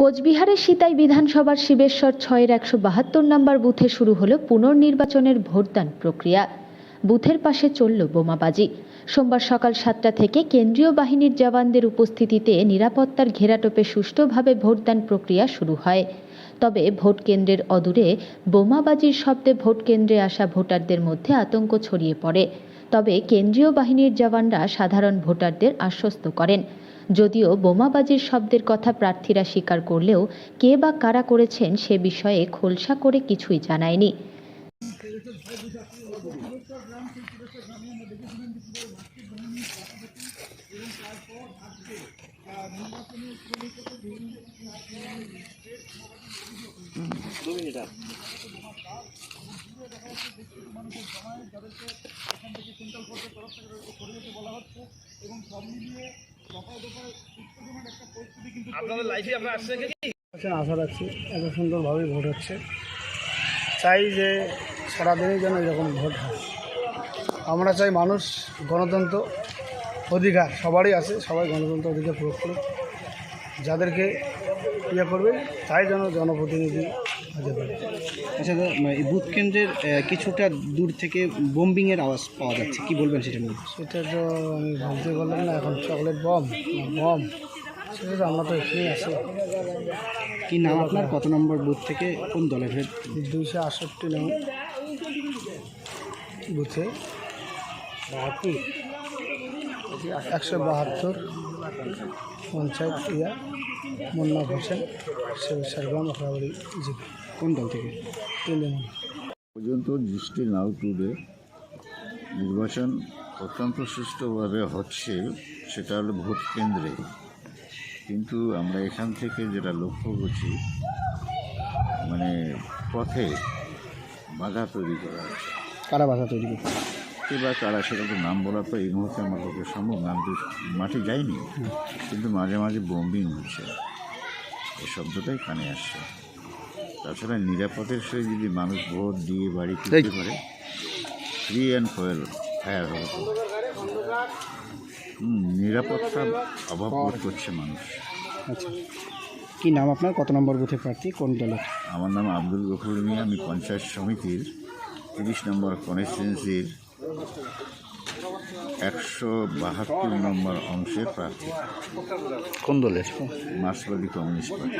কোচবিহারের সিতাই বিধানসভার শিবেশ্বর ছয়ের একশো বাহাত্তর নম্বর বুথে শুরু হলো পুনর্নির্বাচনের ভোটদান প্রক্রিয়া। বুথের পাশে চলল বোমাবাজি। সোমবার সকাল সাতটা থেকে কেন্দ্রীয় বাহিনীর জওয়ানদের উপস্থিতিতে নিরাপত্তার ঘেরাটোপে সুষ্ঠুভাবে ভোটদান প্রক্রিয়া শুরু হয়। তবে ভোট কেন্দ্রের অদূরে বোমাবাজির শব্দে ভোট কেন্দ্রে আসা ভোটারদের মধ্যে আতঙ্ক ছড়িয়ে পড়ে। তবে কেন্দ্রীয় বাহিনীর জওয়ানরা সাধারণ ভোটারদের আশ্বস্ত করেন। যদিও বোমাবাজির শব্দের কথা প্রার্থীরা স্বীকার করলেও কে বা কারা করেছেন সে বিষয়ে খোলসা করে কিছুই জানায়নি। আশা রাখছি। এত সুন্দরভাবে ভোট হচ্ছে। চাই যে সারাদিনই যেন এরকম ভোট হয়। আমরা চাই মানুষ, গণতন্ত্র অধিকার সবারই আছে, সবাই গণতন্ত্র অধিকার প্রয়োগ করুক। যাদেরকে ইয়ে করবে তাই যেন জনপ্রতিনিধি হতে পারে। আচ্ছা মানে এই বুথ কেন্দ্রের কিছুটা দূর থেকে বোম্বিংয়ের আওয়াজ পাওয়া যাচ্ছে কি বলবেন সেটা নিয়ে সেটা তো আমি বলতে পারলাম না এখন চকলেট বম বম সেটা তো আমরা তো এখানেই আছি। কি নাম আপনার? কত নম্বর বুথ থেকে কোন দলের হয়ে? দুইশো আটষট্টি নং বুথে। একশো বাহাত্তর পঞ্চায়েত ইয়া মুন্না হোসেন সেবিসারগ্রাম আখড়াবাড়ি জিপি। কোন দল থেকে? তিনজন। পর্যন্ত দৃষ্টি নাও তুলে নির্বাচন অত্যন্ত সুষ্ঠুভাবে হচ্ছে সেটা হলো ভোট কেন্দ্রে। কিন্তু আমরা এখান থেকে যেটা লক্ষ্য করছি মানে পথে বাধা তৈরি করা হচ্ছে। কারা বাধা তৈরি করছে? কে বা কারা সেটা তো নাম বলা তো এই মুহূর্তে আমার পক্ষে সম্ভব নাম তো মাঠে যাইনি কিন্তু মাঝে মাঝে বোম্বিং হচ্ছে। এই শব্দটাই কানে আসছে। তাছাড়া নিরাপদের সঙ্গে যদি মানুষ ভোট দিয়ে বাড়ি ফিরতে পারে ফ্রি অ্যান্ড ফয়েল ফায়ার হবে তো। হুম, নিরাপত্তার অভাব বোধ করছে মানুষ। আচ্ছা। কি নাম আপনার? কত নম্বর বুথে প্রার্থী? কোন দলের? আমার নাম আব্দুল গফুর মিয়া আমি পঞ্চায়েত সমিতির তিরিশ নম্বর কনস্টিটুয়েন্সির একশো বাহাত্তর নম্বর অংশের প্রার্থী। কোন দলের? মার্ক্সবাদী কমিউনিস্ট পার্টি।